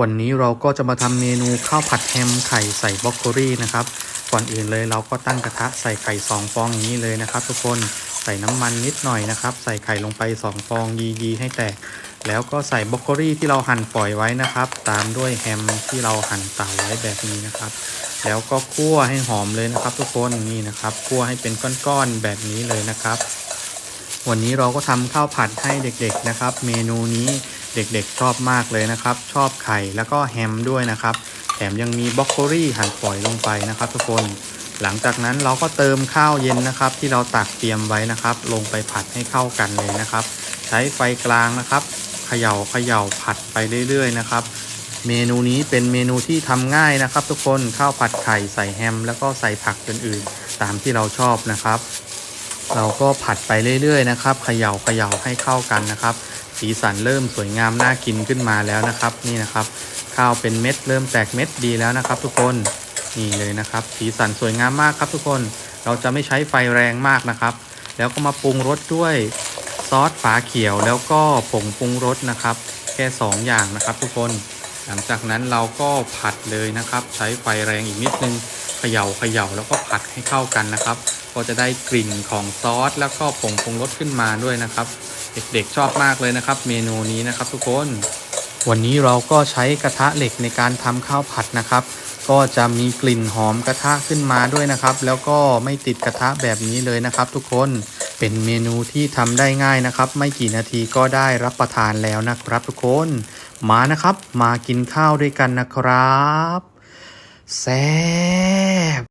วันนี้เราก็จะมาทำเมนูข้าวผัดแฮมไข่ใส่บรอกโคลีนะครับ ก่อนอื่นเลยเราก็ตั้งกระทะใส่ไข่สองฟองอย่างนี้เลยนะครับ ทุกคนใส่น้ำมันนิดหน่อยนะครับ ใส่ไข่ลงไปสองฟองยีๆให้แตก แล้วก็ใส่บรอกโคลีที่เราหั่นฝอยไว้นะครับ ตามด้วยแฮมที่เราหั่นเตาไว้แบบนี้นะครับ แล้วก็คั่วให้หอมเลยนะครับ ทุกคนนี่นะครับคั่วให้เป็นก้อนๆแบบนี้เลยนะครับ วันนี้เราก็ทำข้าวผัดให้เด็กๆนะครับ เมนูนี้ เด็กๆชอบมากเลยนะครับ ชอบไข่แล้วก็แฮมด้วยนะครับ แถมยังมีบรอกโคลี่หั่นฝอยลงไปนะครับ ทุกคนหลังจากนั้นเราก็เติมข้าวเย็นนะครับ ที่เราตักเตรียมไว้นะครับ ลงไปผัดให้เข้ากันเลยนะครับ ใช้ไฟกลางนะครับเขย่าเขย่าผัดไปเรื่อยๆนะครับ เมนูนี้เป็นเมนูที่ทำง่ายนะครับ ทุกคนข้าวผัดไข่ใส่แฮม แล้วก็ใส่ผักอื่นๆ ตามที่เราชอบนะครับ เราก็ผัดไปเรื่อยๆนะครับเขย่าเขย่าให้เข้ากันนะครับ สีสันเริ่มสวยงามน่ากินขึ้นมาแล้วนะครับ นี่นะครับ ข้าวเป็นเม็ดเริ่มแตกเม็ดดีแล้วนะครับ ทุกคนนี่เลยนะครับ สีสันสวยงามมากครับ ทุกคนเราจะไม่ใช้ไฟแรงมากนะครับ แล้วก็มาปรุงรสด้วยซอสฝาเขียวแล้วก็ผงปรุงรสนะครับ แค่ 2ออย่างนะครับ ทุกคนหลังจากนั้นเราก็ผัดเลยนะครับ ใช้ไฟแรงอีกนิดนึงเขย่าเขย่าแล้วก็ผัดให้เข้ากันนะครับ ก็จะได้กลิ่นของซอสแล้วก็ผงปรุงรสขึ้นมาด้วยนะครับ เด็กๆชอบมากเลยนะครับ เมนูนี้นะครับ ทุกคน วันนี้เราก็ใช้กระทะเหล็กในการทำข้าวผัดนะครับ ก็จะมีกลิ่นหอมกระทะขึ้นมาด้วยนะครับ แล้วก็ไม่ติดกระทะแบบนี้เลยนะครับ ทุกคนเป็นเมนูที่ทำได้ง่ายนะครับ ไม่กี่นาทีก็ได้รับประทานแล้วนะครับ ทุกคนมานะครับ มากินข้าวด้วยกันนะครับแซ่บ